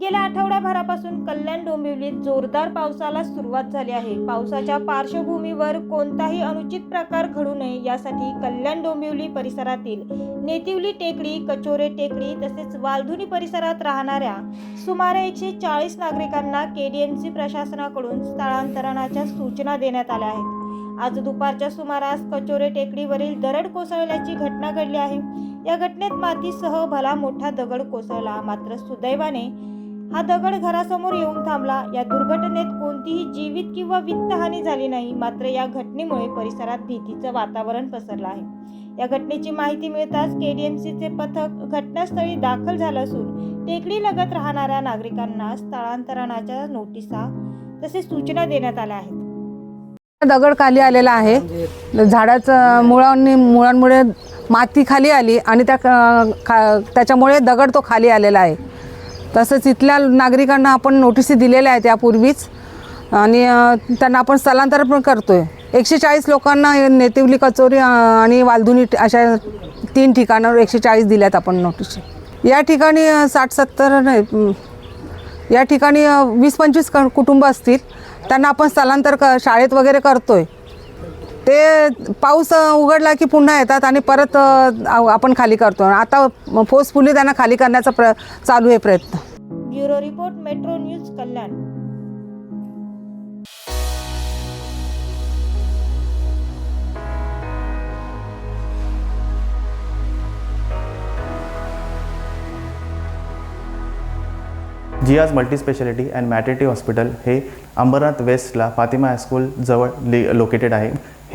गेल्या आठवड्याभरापासून कल्याण डोंबिवलीत जोरदार पावसाला सुरुवात झाली आहे. पावसाच्या पार्श्वभूमीवर कोणताही अनुचित प्रकार घडू नये यासाठी कल्याण डोंबिवली परिसरातील नेतिवली टेकडी कचोरे टेकडी तसेच वालधुनी परिसरात राहणाऱ्या सुमारे एकशे चाळीस नागरिकांना के डी एम सी प्रशासनाकडून स्थळांतरणाच्या सूचना देण्यात आल्या आहेत. आज दुपारच्या सुमारास कचोरे टेकडीवरील दरड कोसळल्याची घटना घडली आहे. या घटनेत मातीसह भला मोठा दगड कोसळला. मात्र सुदैवाने हा दगड घरासमोर येऊन थांबला. या दुर्घटनेत कोणतीही जीवित किंवा वित्तहानी झाली नाही. मात्र या घटनेमुळे परिसरात भीतीचं वातावरण पसरलं आहे. या घटनेची माहिती मिळताच केडीएमसीचे पथक घटनास्थळी दाखल झालं असून टेकडी लगत राहणाऱ्या नागरिकांना स्थळांतरणाच्या नोटिसा तसेच सूचना देण्यात आल्या आहेत. दगड खाली आलेला आहे. झाडाचं मुळांनी मुळांमुळे माती खाली आली आणि त्या खा त्याच्यामुळे दगड तो खाली आलेला आहे. तसंच इथल्या नागरिकांना आपण नोटिसी दिलेल्या आहेत यापूर्वीच. आणि त्यांना आपण स्थलांतर पण करतो आहे एकशे चाळीस लोकांना नेतिवली कचोरी आणि वालधुनी अशा तीन ठिकाणावर एकशे चाळीस दिल्यात आपण नोटिसी या ठिकाणी साठ सत्तर नाही या ठिकाणी वीस पंचवीस क कुटुंब असतील. त्यांना आपण स्थलांतर क शाळेत वगैरे करतो आहे ते पाऊस उघडला की पुन्हा येतात आणि परत आपण खाली करतो. आता फोर्सफुली त्यांना खाली करण्याचा प्र चालू आहे प्रयत्न. Bureau report metro news Kalyan. जियाज multispeciality and maternity hospital हे अंबरनाथ वेस्टला फातिमा हायस्कूल जवळ लि लोकेटेड आहे.